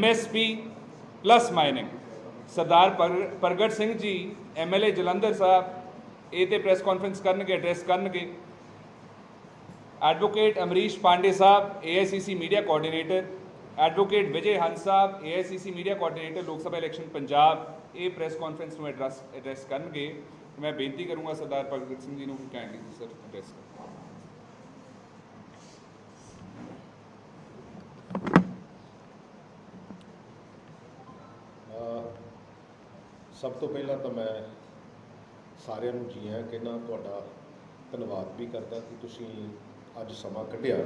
MSP plus mining ਸਰਦਾਰ ਪਰ- ਪ੍ਰਗਟ Singh ji MLA Jalandhar ਸਾਹਿਬ ਇਹ ਤੇ ਪ੍ਰੈਸ ਕਾਨਫਰੰਸ ਕਰਨਗੇ ਐਡਰੈਸ ਕਰਨਗੇ ਐਡਵੋਕੇਟ ਅਮਰੀਸ਼ ਪਾਂਡੇ ਸਾਹਿਬ AICC media coordinator advocate Vijay Hans ਸਾਹਿਬ AICC media coordinator Lok Sabha election Punjab ਇਹ ਪ੍ਰੈਸ ਕਾਨਫਰੰਸ ਨੂੰ ਐਡਰੈਸ ਐਡਰੈਸ ਕਰਨਗੇ ਮੈਂ ਬੇਨਤੀ ਕਰੂੰਗਾ ਸਰਦਾਰ ਪ੍ਰਗਟ ਸਿੰਘ ਜੀ ਨੂੰ ਕਿ ਕਾਈਂਡਲੀ ਸਰ ਐਡਰੈਸ ਕਰੋ ਸਭ ਤੋਂ ਪਹਿਲਾਂ ਤਾਂ ਮੈਂ ਸਾਰਿਆਂ ਨੂੰ ਜੀ ਆਇਆਂ ਕਹਿਣਾ ਤੁਹਾਡਾ ਧੰਨਵਾਦ ਵੀ ਕਰਦਾ ਕਿ ਤੁਸੀਂ ਅੱਜ ਸਮਾਂ ਕੱਢਿਆ।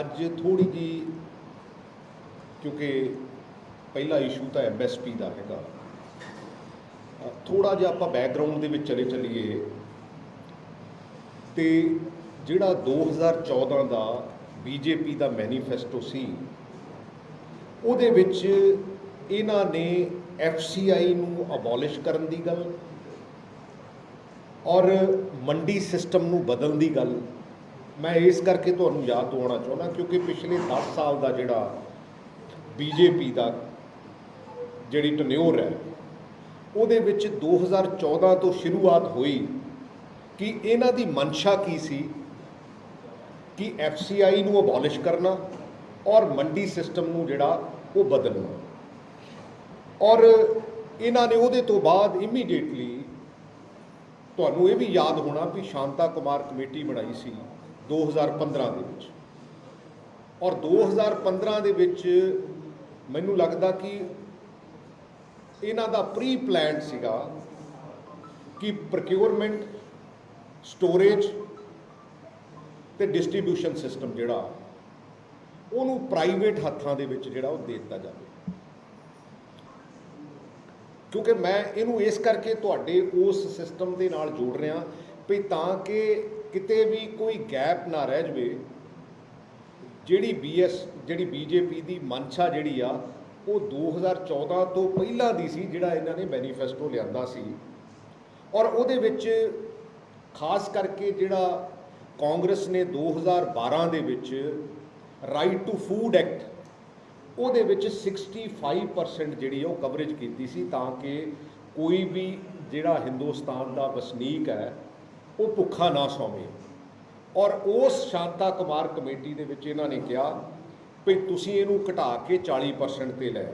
ਅੱਜ ਥੋੜੀ ਜੀ, ਕਿਉਂਕਿ ਪਹਿਲਾ ਇਸ਼ੂ ਤਾਂ ਐਮਐਸਪੀ ਦਾ ਹੈਗਾ। ਥੋੜਾ ਜਿਹਾ ਆਪਾਂ ਬੈਕਗ੍ਰਾਉਂਡ ਦੇ ਵਿੱਚ ਚਲੇ ਚਲੀਏ। ਤੇ ਜਿਹੜਾ 2014 ਦਾ ਬੀਜੇਪੀ ਦਾ ਮੈਨੀਫੈਸਟੋ ਸੀ, ਉਹਦੇ ਵਿੱਚ ਇਹਨਾਂ ਨੇ ਐਫਸੀਆਈ ਨੂੰ ਅਬੋਲਿਸ਼ ਕਰਨ ਦੀ ਗੱਲ ਔਰ ਮੰਡੀ ਸਿਸਟਮ ਨੂੰ ਬਦਲਣ ਦੀ ਗੱਲ, ਮੈਂ ਇਸ ਕਰਕੇ ਤੁਹਾਨੂੰ ਯਾਦ ਦਿਵਾਉਣਾ ਚਾਹੁੰਦਾ ਕਿਉਂਕਿ ਪਿਛਲੇ 10 ਸਾਲ ਦਾ ਜਿਹੜਾ ਬੀਜੇਪੀ ਦਾ ਜਿਹੜੀ ਟਨਿਓਰ ਹੈ, ਉਹਦੇ ਵਿੱਚ 2014 ਤੋਂ ਸ਼ੁਰੂਆਤ ਹੋਈ ਕਿ ਇਹਨਾਂ ਦੀ ਮਨਸ਼ਾ ਕੀ ਸੀ? ਕਿ ਐਫਸੀਆਈ ਨੂੰ ਅਬੋਲਿਸ਼ ਕਰਨਾ ਔਰ ਮੰਡੀ ਸਿਸਟਮ ਨੂੰ ਜਿਹੜਾ ਉਹ ਬਦਲਣਾ। ਔਰ ਇਹਨਾਂ ਨੇ ਉਹਦੇ ਤੋਂ ਬਾਅਦ ਇਮੀਡੀਏਟਲੀ ਤੁਹਾਨੂੰ ਇਹ ਵੀ ਯਾਦ ਹੋਣਾ ਵੀ ਸ਼ਾਂਤਾ ਕੁਮਾਰ ਕਮੇਟੀ ਬਣਾਈ ਸੀ 2015 ਦੇ ਵਿੱਚ। ਔਰ 2015 ਦੇ ਵਿੱਚ ਮੈਨੂੰ ਲੱਗਦਾ ਕਿ ਇਹਨਾਂ ਦਾ ਪ੍ਰੀ ਪਲਾਨ ਸੀਗਾ ਕਿ ਪ੍ਰੋਕਿਉਰਮੈਂਟ ਸਟੋਰੇਜ ਤੇ ਡਿਸਟ੍ਰੀਬਿਊਸ਼ਨ ਸਿਸਟਮ ਜਿਹੜਾ, ਉਹਨੂੰ ਪ੍ਰਾਈਵੇਟ ਹੱਥਾਂ ਦੇ ਵਿੱਚ ਜਿਹੜਾ ਉਹ ਦੇ ਦਿੱਤਾ ਜਾਵੇ। ਕਿਉਂਕਿ ਮੈਂ ਇਹਨੂੰ ਇਸ ਕਰਕੇ ਤੁਹਾਡੇ ਉਸ ਸਿਸਟਮ ਦੇ ਨਾਲ ਜੋੜ ਰਿਹਾ ਵੀ ਤਾਂ ਕਿ ਕਿਤੇ ਵੀ ਕੋਈ ਗੈਪ ਨਾ ਰਹਿ ਜਵੇ, ਜਿਹੜੀ ਬੀਐਸ ਜਿਹੜੀ ਬੀਜੇਪੀ ਦੀ ਮਨਸ਼ਾ ਜਿਹੜੀ ਆ, ਉਹ 2014 ਤੋਂ ਪਹਿਲਾਂ ਦੀ ਸੀ ਜਿਹੜਾ ਇਹਨਾਂ ਨੇ ਮੈਨੀਫੈਸਟੋ ਲਿਆਂਦਾ ਸੀ। ਔਰ ਉਹਦੇ ਵਿੱਚ ਖਾਸ ਕਰਕੇ ਜਿਹੜਾ ਕਾਂਗਰਸ ਨੇ 2012 ਦੇ ਵਿੱਚ ਰਾਈਟ ਟੂ ਫੂਡ ਐਕਟ ਉਹਦੇ ਵਿੱਚ 65% ਜਿਹੜੀ ਉਹ ਕਵਰੇਜ ਕੀਤੀ ਸੀ ਤਾਂ ਕਿ ਕੋਈ ਵੀ ਜਿਹੜਾ ਹਿੰਦੁਸਤਾਨ ਦਾ ਵਸਨੀਕ ਹੈ, ਉਹ ਭੁੱਖਾ ਨਾ ਸੌਵੇ। ਔਰ ਉਸ ਸ਼ਾਂਤਾ ਕੁਮਾਰ ਕਮੇਟੀ ਦੇ ਵਿੱਚ ਇਹਨਾਂ ਨੇ ਕਿਹਾ ਵੀ ਤੁਸੀਂ ਇਹਨੂੰ ਘਟਾ ਕੇ 40% ਤੇ ਲੈ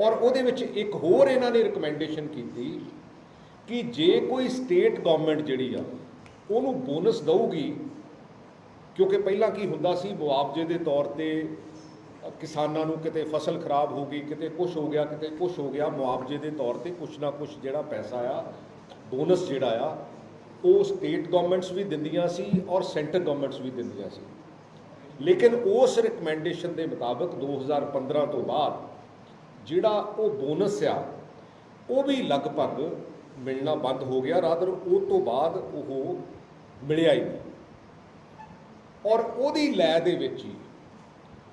ਔਰ ਉਹਦੇ ਵਿੱਚ ਇੱਕ ਹੋਰ ਇਹਨਾਂ ਨੇ ਰეკਮੈਂਡੇਸ਼ਨ ਕੀਤੀ ਕਿ ਜੇ ਕੋਈ ਸਟੇਟ ਗਵਰਨਮੈਂਟ ਜਿਹੜੀ ਆ, ਉਹਨੂੰ ਬੋਨਸ ਦਊਗੀ, ਕਿਉਂਕਿ ਪਹਿਲਾਂ ਕੀ ਹੁੰਦਾ ਸੀ, ਮੁਆਵਜ਼ੇ ਦੇ ਤੌਰ ਤੇ ਕਿਸਾਨਾਂ ਨੂੰ ਕਿਤੇ ਫਸਲ ਖਰਾਬ ਹੋ ਗਈ, ਕਿਤੇ ਕੁਝ ਹੋ ਗਿਆ, ਕਿਤੇ ਕੁਝ ਹੋ ਗਿਆ, ਮੁਆਵਜ਼ੇ ਦੇ ਤੌਰ ਤੇ ਕੁਝ ਨਾ ਕੁਝ ਜਿਹੜਾ ਪੈਸਾ ਆ ਬੋਨਸ ਜਿਹੜਾ ਆ, ਉਹ ਸਟੇਟ ਗਵਰਨਮੈਂਟਸ ਵੀ ਦਿੰਦੀਆਂ ਸੀ ਔਰ ਸੈਂਟਰ ਗਵਰਨਮੈਂਟਸ ਵੀ ਦਿੰਦੀਆਂ ਸੀ। ਲੇਕਿਨ ਉਸ ਰეკਮੈਂਡੇਸ਼ਨ ਦੇ ਮੁਤਾਬਕ 2015 ਤੋਂ ਬਾਅਦ ਜਿਹੜਾ ਉਹ ਬੋਨਸ ਆ, ਉਹ ਵੀ ਲਗਭਗ ਮਿਲਣਾ ਬੰਦ ਹੋ ਗਿਆ ਰਾਦਰ ਉਹ ਤੋਂ ਬਾਅਦ ਉਹ ਮਿਲਿਆ ਹੀ ਨਹੀਂ। ਔਰ ਉਹਦੀ ਲੈ ਦੇ ਵਿੱਚ ਹੀ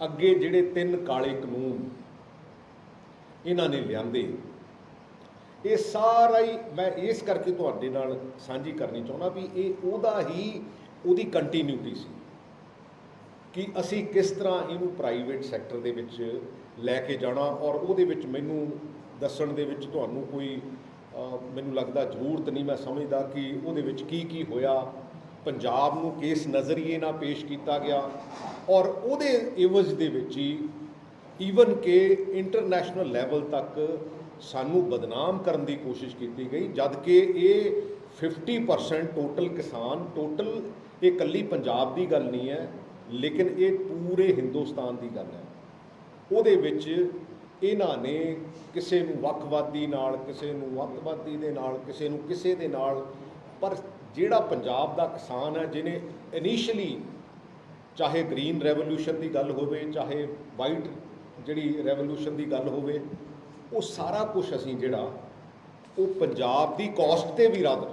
ਅੱਗੇ ਜਿਹੜੇ ਤਿੰਨ ਕਾਲੇ ਕਾਨੂੰਨ ਇਹਨਾਂ ਨੇ ਲਿਆਂਦੇ, ਇਹ ਸਾਰਾ ਹੀ ਮੈਂ ਇਸ ਕਰਕੇ ਤੁਹਾਡੇ ਨਾਲ ਸਾਂਝੀ ਕਰਨੀ ਚਾਹੁੰਦਾ ਵੀ ਇਹ ਉਹਦਾ ਹੀ, ਉਹਦੀ ਕੰਟੀਨਿਊਟੀ ਸੀ ਕਿ ਅਸੀਂ ਕਿਸ ਤਰ੍ਹਾਂ ਇਹਨੂੰ ਪ੍ਰਾਈਵੇਟ ਸੈਕਟਰ ਦੇ ਵਿੱਚ ਲੈ ਕੇ ਜਾਣਾ ਔਰ ਉਹਦੇ ਵਿੱਚ ਮੈਨੂੰ ਦੱਸਣ ਦੇ ਵਿੱਚ ਤੁਹਾਨੂੰ ਕੋਈ ਮੈਨੂੰ ਲੱਗਦਾ ਜ਼ਰੂਰਤ ਨਹੀਂ, ਮੈਂ ਸਮਝਦਾ ਕਿ ਉਹਦੇ ਵਿੱਚ ਕੀ ਕੀ ਹੋਇਆ। ਪੰਜਾਬ ਨੂੰ ਕਿਸ ਨਜ਼ਰੀਏ ਨਾਲ ਪੇਸ਼ ਕੀਤਾ ਗਿਆ ਔਰ ਉਹਦੇ ਇਵਜ਼ ਦੇ ਵਿੱਚ ਹੀ ਈਵਨ ਕਿ ਇੰਟਰਨੈਸ਼ਨਲ ਲੈਵਲ ਤੱਕ ਸਾਨੂੰ ਬਦਨਾਮ ਕਰਨ ਦੀ ਕੋਸ਼ਿਸ਼ ਕੀਤੀ ਗਈ, ਜਦ ਕਿ ਇਹ 50% ਟੋਟਲ ਕਿਸਾਨ ਟੋਟਲ ਇਹ ਇਕੱਲੀ ਪੰਜਾਬ ਦੀ ਗੱਲ ਨਹੀਂ ਹੈ, ਲੇਕਿਨ ਇਹ ਪੂਰੇ ਹਿੰਦੁਸਤਾਨ ਦੀ ਗੱਲ ਹੈ। ਉਹਦੇ ਵਿੱਚ ਇਹਨਾਂ ਨੇ ਕਿਸੇ ਨੂੰ ਵੱਖਵਾਦੀ ਨਾਲ, ਕਿਸੇ ਨੂੰ ਵੱਖਵਾਦੀ ਦੇ ਨਾਲ, ਕਿਸੇ ਨੂੰ ਕਿਸੇ ਦੇ ਨਾਲ ਪਰ ਜਿਹੜਾ ਪੰਜਾਬ ਦਾ ਕਿਸਾਨ ਹੈ, ਜਿਹਨੇ ਇਨੀਸ਼ੀਅਲੀ ਚਾਹੇ ਗ੍ਰੀਨ ਰੈਵੋਲੂਸ਼ਨ ਦੀ ਗੱਲ ਹੋਵੇ, ਚਾਹੇ ਵਾਈਟ ਜਿਹੜੀ ਰੈਵੋਲੂਸ਼ਨ ਦੀ ਗੱਲ ਹੋਵੇ, ਉਹ ਸਾਰਾ ਕੁਝ ਅਸੀਂ ਜਿਹੜਾ, ਉਹ ਪੰਜਾਬ ਦੀ ਕਾਸਟ ਤੇ ਵੀ ਰੱਦ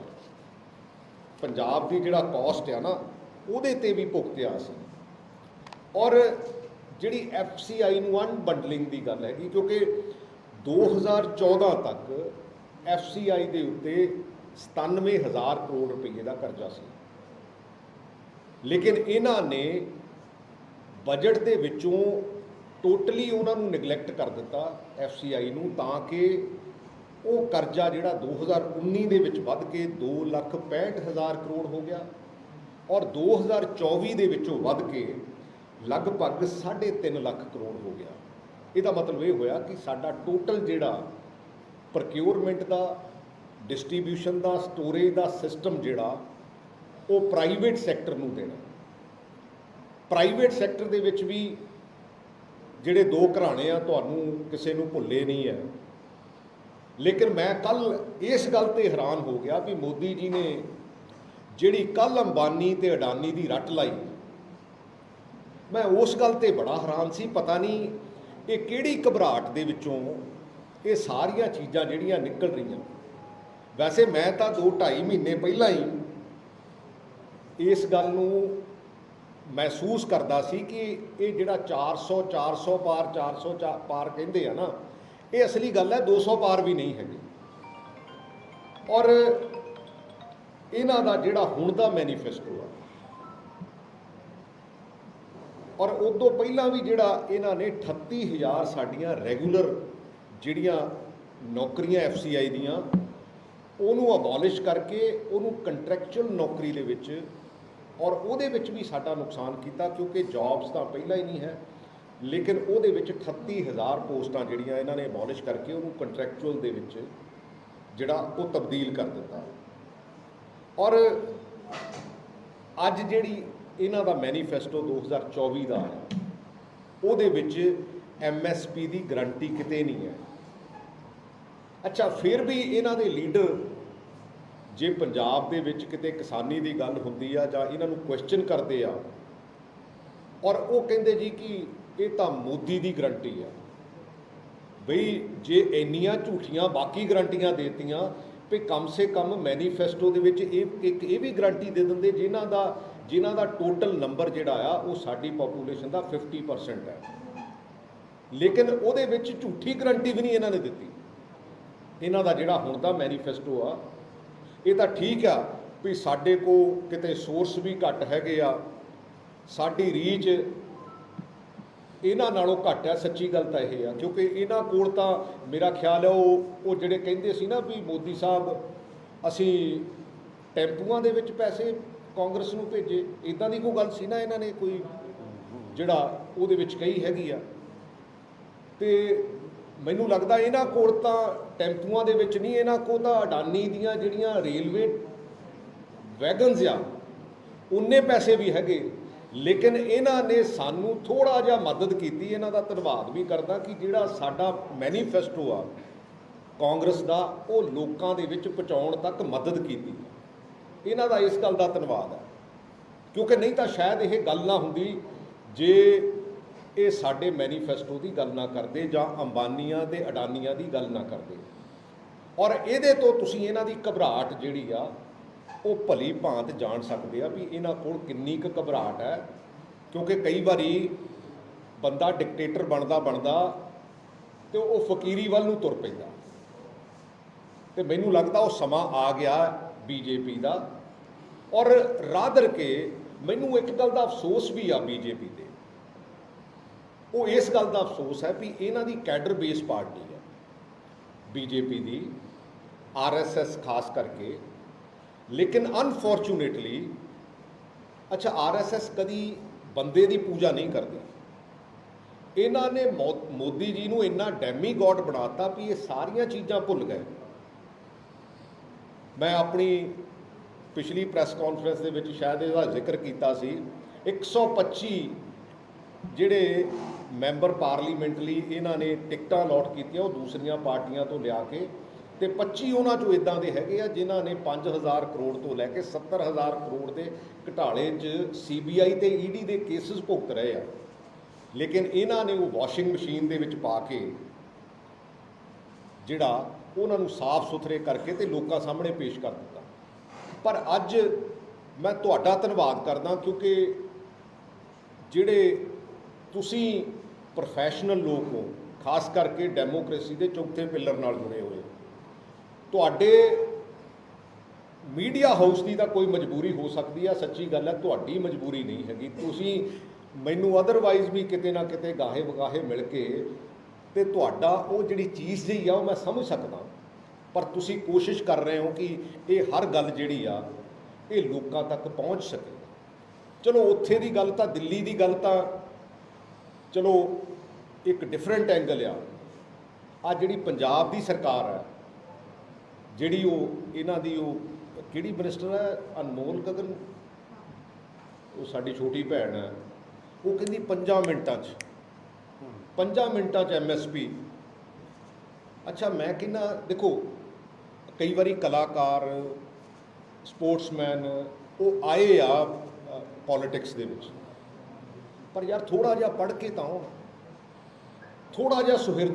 ਪੰਜਾਬ ਦੀ ਜਿਹੜਾ ਕਾਸਟ ਆ ਨਾ, ਉਹਦੇ ਤੇ ਵੀ ਭੁਗਤਿਆ ਸੀ ਔਰ ਜਿਹੜੀ ਐਫਸੀਆਈ ਨੂੰ ਅਨਬੰਡਲਿੰਗ ਦੀ ਗੱਲ ਹੈਗੀ, ਕਿਉਂਕਿ 2014 ਤੱਕ ਐਫਸੀਆਈ ਦੇ ਉੱਤੇ 97000 ਕਰੋੜ ਰੁਪਏ ਦਾ ਕਰਜ਼ਾ ਸੀ। ਲੇਕਿਨ ਇਹਨਾਂ ਨੇ ਬਜਟ ਦੇ ਵਿੱਚੋਂ ਟੋਟਲੀ ਉਹਨਾਂ ਨੂੰ ਨੈਗਲੈਕਟ ਕਰ ਦਿੱਤਾ ਐਫਸੀਆਈ ਨੂੰ ਤਾਂ ਕਿ ਉਹ ਕਰਜ਼ਾ ਜਿਹੜਾ 2019 ਦੇ ਵਿੱਚ ਵੱਧ ਕੇ 265000 ਕਰੋੜ ਹੋ ਗਿਆ ਔਰ 2024 ਦੇ ਵਿੱਚੋਂ ਵੱਧ ਕੇ ਲਗਭਗ 3.5 ਲੱਖ ਕਰੋੜ ਹੋ ਗਿਆ। ਇਹਦਾ ਮਤਲਬ ਇਹ ਹੋਇਆ ਕਿ ਸਾਡਾ ਟੋਟਲ ਜਿਹੜਾ ਪ੍ਰੋਕਿਉਰਮੈਂਟ ਦਾ ਡਿਸਟ੍ਰੀਬਿਊਸ਼ਨ ਦਾ, ਸਟੋਰੇਜ ਦਾ ਸਿਸਟਮ ਜਿਹੜਾ, ਉਹ ਪ੍ਰਾਈਵੇਟ ਸੈਕਟਰ ਨੂੰ ਦੇਣਾ। ਪ੍ਰਾਈਵੇਟ ਸੈਕਟਰ ਦੇ ਵਿੱਚ ਵੀ ਜਿਹੜੇ ਦੋ ਘਰਾਣੇ ਆ, ਤੁਹਾਨੂੰ ਕਿਸੇ ਨੂੰ ਭੁੱਲੇ ਨਹੀਂ ਹੈ। ਲੇਕਿਨ ਮੈਂ ਕੱਲ ਇਸ ਗੱਲ ਤੇ ਹੈਰਾਨ ਹੋ ਗਿਆ ਵੀ ਮੋਦੀ ਜੀ ਨੇ ਜਿਹੜੀ ਕੱਲ ਅੰਬਾਨੀ ਤੇ ਅਡਾਨੀ ਦੀ ਰੱਟ ਲਾਈ, ਮੈਂ ਉਸ ਗੱਲ ਤੇ ਬੜਾ ਹੈਰਾਨ ਸੀ, ਪਤਾ ਨਹੀਂ ਇਹ ਕਿਹੜੀ ਘਬਰਾਹਟ ਦੇ ਵਿੱਚੋਂ ਇਹ ਸਾਰੀਆਂ ਚੀਜ਼ਾਂ ਜਿਹੜੀਆਂ ਨਿਕਲ ਰਹੀਆਂ। ਵੈਸੇ ਮੈਂ ਤਾਂ 2 2.5 ਮਹੀਨੇ ਪਹਿਲਾਂ ਹੀ ਇਸ ਗੱਲ ਨੂੰ ਮਹਿਸੂਸ ਕਰਦਾ ਸੀ ਕਿ ਇਹ ਜਿਹੜਾ 400 400 ਪਾਰ 400 ਚਾ- ਪਾਰ ਕਹਿੰਦੇ ਆ ਨਾ, ਇਹ ਅਸਲੀ ਗੱਲ ਹੈ 200 ਪਾਰ ਵੀ ਨਹੀਂ ਹੈਗੀ। ਔਰ ਇਹਨਾਂ ਦਾ ਜਿਹੜਾ ਹੁਣ ਦਾ ਮੈਨੀਫੈਸਟੋ ਆ, ਔਰ ਉਦੋਂ ਪਹਿਲਾਂ ਵੀ ਜਿਹੜਾ ਇਹਨਾਂ ਨੇ 38000 ਸਾਡੀਆਂ ਰੈਗੂਲਰ ਜਿਹੜੀਆਂ ਨੌਕਰੀਆਂ ਐਫਸੀਆਈ ਦੀਆਂ ਉਹਨੂੰ ਅਬੋਲਿਸ਼ ਕਰਕੇ ਉਹਨੂੰ ਕੰਟਰੈਕਚੁਅਲ ਨੌਕਰੀ ਦੇ ਵਿੱਚ ਔਰ ਉਹਦੇ ਵਿੱਚ ਵੀ ਸਾਡਾ ਨੁਕਸਾਨ ਕੀਤਾ ਕਿਉਂਕਿ ਜੌਬਸ ਤਾਂ ਪਹਿਲਾਂ ਹੀ ਨਹੀਂ ਹੈ, ਲੇਕਿਨ ਉਹਦੇ ਵਿੱਚ 38000 ਪੋਸਟਾਂ ਜਿਹੜੀਆਂ ਇਹਨਾਂ ਨੇ ਅਬੋਲਿਸ਼ ਕਰਕੇ ਉਹਨੂੰ ਕੰਟਰੈਕਚੁਅਲ ਦੇ ਵਿੱਚ ਜਿਹੜਾ ਉਹ ਤਬਦੀਲ ਕਰ ਦਿੱਤਾ। ਔਰ ਅੱਜ ਜਿਹੜੀ ਇਹਨਾਂ ਦਾ ਮੈਨੀਫੈਸਟੋ 2024 ਦਾ ਹੈ, ਉਹਦੇ ਵਿੱਚ ਐਮਐਸਪੀ ਦੀ ਗਰੰਟੀ ਕਿਤੇ ਨਹੀਂ ਹੈ। ਅੱਛਾ, ਫਿਰ ਵੀ ਇਹਨਾਂ ਦੇ ਲੀਡਰ ਜੇ ਪੰਜਾਬ ਦੇ ਵਿੱਚ ਕਿਤੇ ਕਿਸਾਨੀ ਦੀ ਗੱਲ ਹੁੰਦੀ ਆ ਜਾਂ ਇਹਨਾਂ ਨੂੰ ਕੁਐਸਚਨ ਕਰਦੇ ਆ, ਔਰ ਉਹ ਕਹਿੰਦੇ ਜੀ ਕਿ ਇਹ ਤਾਂ ਮੋਦੀ ਦੀ ਗਰੰਟੀ ਆ। ਬਈ ਜੇ ਇੰਨੀਆਂ ਝੂਠੀਆਂ ਬਾਕੀ ਗਰੰਟੀਆਂ ਦੇਤੀਆਂ, ਵੀ ਕਮ ਸੇ ਕਮ ਮੈਨੀਫੈਸਟੋ ਦੇ ਵਿੱਚ ਇਹ ਇੱਕ ਇਹ ਵੀ ਗਰੰਟੀ ਦੇ ਦਿੰਦੇ ਜਿਨ੍ਹਾਂ ਦਾ ਜਿਨ੍ਹਾਂ ਦਾ ਟੋਟਲ ਨੰਬਰ ਜਿਹੜਾ ਆ, ਉਹ ਸਾਡੀ ਪੋਪੂਲੇਸ਼ਨ ਦਾ 50% ਹੈ ਲੇਕਿਨ ਉਹਦੇ ਵਿੱਚ ਝੂਠੀ ਗਰੰਟੀ ਵੀ ਨਹੀਂ ਇਹਨਾਂ ਨੇ ਦਿੱਤੀ। ਇਹਨਾਂ ਦਾ ਜਿਹੜਾ ਹੁਣ ਦਾ ਮੈਨੀਫੈਸਟੋ ਆ, ਇਹ ਤਾਂ ਠੀਕ ਆ ਵੀ ਸਾਡੇ ਕੋ ਕਿਤੇ ਸੋਰਸ ਵੀ ਘੱਟ ਹੈਗੇ ਆ, ਸਾਡੀ ਰੀਚ ਇਹਨਾਂ ਨਾਲੋਂ ਘੱਟ ਆ, ਸੱਚੀ ਗੱਲ ਤਾਂ ਇਹ ਆ, ਕਿਉਂਕਿ ਇਹਨਾਂ ਕੋਲ ਤਾਂ ਮੇਰਾ ਖਿਆਲ ਹੈ ਉਹ ਉਹ ਜਿਹੜੇ ਕਹਿੰਦੇ ਸੀ ਨਾ ਵੀ ਮੋਦੀ ਸਾਹਿਬ, ਅਸੀਂ ਟੈਂਪੂਆਂ ਦੇ ਵਿੱਚ ਪੈਸੇ ਕਾਂਗਰਸ ਨੂੰ ਭੇਜੇ ਇਦਾਂ ਦੀ ਕੋਈ ਗੱਲ ਸੀ ਨਾ ਇਹਨਾਂ ਨੇ ਕੋਈ ਜਿਹੜਾ ਉਹਦੇ ਵਿੱਚ ਕਹੀ ਹੈਗੀ ਆ। ਤੇ ਮੈਨੂੰ ਲੱਗਦਾ ਇਹਨਾਂ ਕੋਲ ਤਾਂ ਟੈਂਪੂਆਂ ਦੇ ਵਿੱਚ ਨਹੀਂ, ਇਹਨਾਂ ਕੋਲ ਤਾਂ ਅਡਾਨੀ ਦੀਆਂ ਜਿਹੜੀਆਂ ਰੇਲਵੇ ਵੈਗਨਸ ਆ, ਉਨੇ ਪੈਸੇ ਵੀ ਹੈਗੇ। ਲੇਕਿਨ ਇਹਨਾਂ ਨੇ ਸਾਨੂੰ ਥੋੜਾ ਜਿਹਾ ਮਦਦ ਕੀਤੀ, ਇਹਨਾਂ ਦਾ ਧੰਨਵਾਦ ਵੀ ਕਰਦਾ ਕਿ ਜਿਹੜਾ ਸਾਡਾ ਮੈਨੀਫੈਸਟੋ ਆ, ਕਾਂਗਰਸ ਦਾ, ਉਹ ਲੋਕਾਂ ਦੇ ਵਿੱਚ ਪਹੁੰਚਾਉਣ ਤੱਕ ਮਦਦ ਕੀਤੀ। ਇਹਨਾਂ ਦਾ ਇਸ ਗੱਲ ਦਾ ਧੰਨਵਾਦ ਹੈ ਕਿਉਂਕਿ ਨਹੀਂ ਤਾਂ ਸ਼ਾਇਦ ਇਹ ਗੱਲ ਨਾ ਹੁੰਦੀ, ਜੇ ਇਹ ਸਾਡੇ ਮੈਨੀਫੈਸਟੋ ਦੀ ਗੱਲ ਨਾ ਕਰਦੇ ਜਾਂ ਅੰਬਾਨੀਆਂ ਦੇ ਅਡਾਨੀਆਂ ਦੀ ਗੱਲ ਨਾ ਕਰਦੇ। ਔਰ ਇਹਦੇ ਤੋਂ ਤੁਸੀਂ ਇਹਨਾਂ ਦੀ ਘਬਰਾਹਟ ਜਿਹੜੀ ਆ, ਉਹ ਭਲੀ ਭਾਂਤ ਜਾਣ ਸਕਦੇ ਆ ਵੀ ਇਹਨਾਂ ਕੋਲ ਕਿੰਨੀ ਕੁ ਘਬਰਾਹਟ ਹੈ। ਕਿਉਂਕਿ ਕਈ ਵਾਰੀ ਬੰਦਾ ਡਿਕਟੇਟਰ ਬਣਦਾ ਬਣਦਾ ਤੇ ਉਹ ਫਕੀਰੀ ਵੱਲ ਨੂੰ ਤੁਰ ਪੈਂਦਾ। ਤੇ ਮੈਨੂੰ ਲੱਗਦਾ ਉਹ ਸਮਾਂ ਆ ਗਿਆ ਬੀਜੇਪੀ ਦਾ। ਔਰ ਰਾਦਰ ਕੇ ਮੈਨੂੰ ਇੱਕ ਗੱਲ ਦਾ ਅਫਸੋਸ ਵੀ ਆ ਬੀਜੇਪੀ ਤੇ। ਉਹ ਇਸ ਗੱਲ ਦਾ ਅਫਸੋਸ ਹੈ ਵੀ ਇਹਨਾਂ ਦੀ ਕੈਡਰ ਬੇਸ ਪਾਰਟੀ ਹੈ। ਬੀਜੇਪੀ ਦੀ, ਆਰਐਸਐਸ ਖਾਸ ਕਰਕੇ। ਲੇਕਿਨ ਅਨਫੋਰਚੂਨੇਟਲੀ ਅੱਛਾ, ਆਰਐਸਐਸ ਕਦੀ ਬੰਦੇ ਦੀ ਪੂਜਾ ਨਹੀਂ ਕਰਦੀ। ਇਹਨਾਂ ਨੇ ਮੋ- ਮੋਦੀ ਜੀ ਨੂੰ ਇੰਨਾ ਡੈਮੀ ਗॉड ਬਣਾਤਾ ਵੀ ਇਹ ਸਾਰੀਆਂ ਚੀਜ਼ਾਂ ਭੁੱਲ ਗਏ। ਮੈਂ ਆਪਣੀ ਪਿਛਲੀ ਪ੍ਰੈਸ ਕਾਨਫਰੰਸ ਦੇ ਵਿੱਚ ਸ਼ਾਇਦ ਇਹਦਾ ਜ਼ਿਕਰ ਕੀਤਾ ਸੀ। 125 ਜਿਹੜੇ ਮੈਂਬਰ ਪਾਰਲੀਮੈਂਟ ਲਈ ਇਹਨਾਂ ਨੇ ਟਿਕਟਾਂ ਅਲਾਟ ਕੀਤੀਆਂ, ਉਹ ਦੂਸਰੀਆਂ ਪਾਰਟੀਆਂ ਤੋਂ ਲਿਆ ਕੇ ਤੇ 25 ਉਹਨਾਂ ਚੋਂ ਇਦਾਂ ਦੇ ਹੈਗੇ ਆ ਜਿਨ੍ਹਾਂ ਨੇ 5000 ਕਰੋੜ ਤੋਂ ਲੈ ਕੇ 70000 ਕਰੋੜ ਦੇ ਘਟਾਲੇ 'ਚ ਸੀਬੀਆਈ ਤੇ ਈਡੀ ਦੇ ਕੇਸਿਸ ਭੁਗਤ ਰਹੇ ਆ। ਲੇਕਿਨ ਇਹਨਾਂ ਨੇ ਉਹ ਵਾਸ਼ਿੰਗ ਮਸ਼ੀਨ ਦੇ ਵਿੱਚ ਪਾ ਕੇ ਜਿਹੜਾ ਉਹਨਾਂ ਨੂੰ ਸਾਫ਼ ਸੁਥਰੇ ਕਰਕੇ ਤੇ ਲੋਕਾਂ ਸਾਹਮਣੇ ਪੇਸ਼ ਕਰ ਦਿੱਤਾ। ਪਰ ਅੱਜ ਮੈਂ ਤੁਹਾਡਾ ਧੰਨਵਾਦ ਕਰਦਾ ਕਿਉਂਕਿ ਜਿਹੜੇ ਤੁਸੀਂ ਪ੍ਰੋਫੈਸ਼ਨਲ ਲੋਕ ਹੋ ਖਾਸ ਕਰਕੇ ਡੈਮੋਕ੍ਰੇਸੀ ਦੇ ਚੌਥੇ ਪਿੱਲਰ ਨਾਲ ਜੁੜੇ ਹੋਏ। ਤੁਹਾਡੇ ਮੀਡੀਆ ਹਾਊਸ ਦੀ ਤਾਂ ਕੋਈ ਮਜਬੂਰੀ ਹੋ ਸਕਦੀ ਆ, ਸੱਚੀ ਗੱਲ ਹੈ ਤੁਹਾਡੀ ਮਜਬੂਰੀ ਨਹੀਂ ਹੈਗੀ। ਤੁਸੀਂ ਮੈਨੂੰ ਅਦਰਵਾਈਜ਼ ਵੀ ਕਿਤੇ ਨਾ ਕਿਤੇ ਗਾਹੇ ਵਗਾਹੇ ਮਿਲ ਕੇ ਤੇ ਤੁਹਾਡਾ ਉਹ ਜਿਹੜੀ ਚੀਜ਼ ਜਿਹੀ ਆ, ਉਹ ਮੈਂ ਸਮਝ ਸਕਦਾ। ਪਰ ਤੁਸੀਂ ਕੋਸ਼ਿਸ਼ ਕਰ ਰਹੇ ਹੋ ਕਿ ਇਹ ਹਰ ਗੱਲ ਜਿਹੜੀ ਆ, ਇਹ ਲੋਕਾਂ ਤੱਕ ਪਹੁੰਚ ਸਕੇ। ਚਲੋ, ਉੱਥੇ ਦੀ ਗੱਲ ਤਾਂ, ਦਿੱਲੀ ਦੀ ਗੱਲ ਤਾਂ ਚਲੋ, ਇੱਕ ਡਿਫਰੈਂਟ ਐਂਗਲ ਆ। ਆ ਜਿਹੜੀ ਪੰਜਾਬ ਦੀ ਸਰਕਾਰ ਹੈ, ਜਿਹੜੀ ਉਹ ਇਹਨਾਂ ਦੀ ਉਹ ਕਿਹੜੀ ਮਿਨਿਸਟਰ ਹੈ? ਅਨਮੋਲ ਗਗਨ? ਉਹ ਸਾਡੀ ਛੋਟੀ ਭੈਣ ਹੈ। ਉਹ ਕਹਿੰਦੀ 5 ਮਿੰਟਾਂ 'ਚ 5 ਮਿੰਟਾਂ 'ਚ ਐਮਐਸਪੀ ਅੱਛਾ, ਮੈਂ ਕਹਿੰਦਾ, ਦੇਖੋ, ਕਈ ਵਾਰੀ ਕਲਾਕਾਰ ਸਪੋਰਟਸਮੈਨ ਉਹ ਆਏ ਆ ਪੋਲਿਟਿਕਸ ਦੇ ਵਿੱਚ। ਪਰ ਯਾਰ ਥੋੜਾ ਜਿਹਾ ਪੜ੍ਹ ਕੇ ਤਾਂ ਥੋੜਾ ਜਿਹਾ ਸੁਹਿਰਦ